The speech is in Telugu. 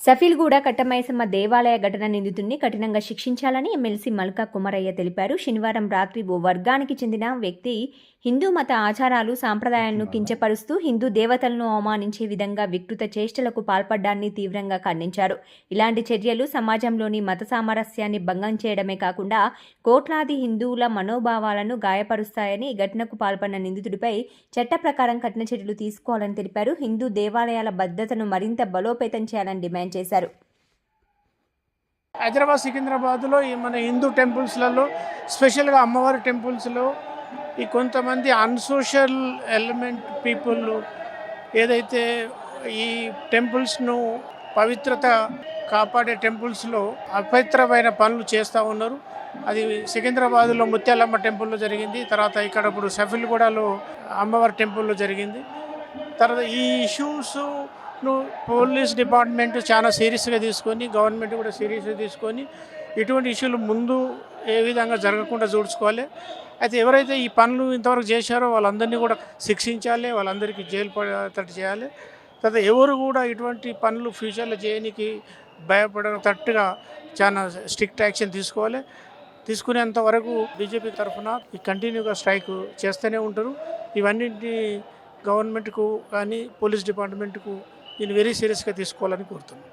సఫీల్గూడ కట్టమైసమ్మ దేవాలయ ఘటన నిందితుడిని కఠినంగా శిక్షించాలని ఎమ్మెల్సీ మల్కా కుమరయ్య తెలిపారు. శనివారం రాత్రి ఓ వర్గానికి చెందిన వ్యక్తి హిందూ మత ఆచారాలు సాంప్రదాయాలను కించపరుస్తూ హిందూ దేవతలను అవమానించే విధంగా వికృత చేష్టలకు పాల్పడ్డాన్ని తీవ్రంగా ఖండించారు. ఇలాంటి చర్యలు సమాజంలోని మత సామరస్యాన్ని భంగం చేయడమే కాకుండా కోట్లాది హిందువుల మనోభావాలను గాయపరుస్తాయని ఘటనకు పాల్పడిన నిందితుడిపై చట్ట ప్రకారం కఠిన చర్యలు తీసుకోవాలని తెలిపారు. హిందూ దేవాలయాల భద్రతను మరింత బలోపేతం చేయాలని డిమాండ్ చేశారు. హైదరాబాద్ సికింద్రాబాద్లో ఈ మన హిందూ టెంపుల్స్లలో స్పెషల్గా అమ్మవారి టెంపుల్స్లో ఈ కొంతమంది అన్సోషల్ ఎలిమెంట్ పీపుల్ ఏదైతే ఈ టెంపుల్స్ను పవిత్రత కాపాడే టెంపుల్స్లో అపవిత్రమైన పనులు చేస్తూ ఉన్నారు. అది సికింద్రాబాద్లో ముత్యాలమ్మ టెంపుల్లో జరిగింది. తర్వాత ఇక్కడ ఇప్పుడు సఫిల్గూడలో అమ్మవారి టెంపుల్లో జరిగింది. తర్వాత ఈ ను పోలీస్ డిపార్ట్మెంట్ చాలా సీరియస్గా తీసుకొని గవర్నమెంట్ కూడా సీరియస్గా తీసుకొని ఇటువంటి ఇష్యూలు ముందు ఏ విధంగా జరగకుండా చూడ్చుకోవాలి అయితే ఎవరైతే ఈ పనులు ఇంతవరకు చేశారో వాళ్ళందరినీ కూడా శిక్షించాలి వాళ్ళందరికీ జైలు పడేటట్టు చేయాలి. తర్వాత ఎవరు కూడా ఇటువంటి పనులు ఫ్యూచర్లో చేయడానికి భయపడేటట్టుగా చాలా స్ట్రిక్ట్ యాక్షన్ తీసుకోవాలి. తీసుకునేంత వరకు బీజేపీ తరఫున ఈ కంటిన్యూగా స్ట్రైక్ చేస్తూనే ఉంటారు. ఇవన్నింటినీ గవర్నమెంట్కు కానీ పోలీస్ డిపార్ట్మెంట్కు దీన్ని వెరీ సీరియస్గా తీసుకోవాలని కోరుతున్నాను.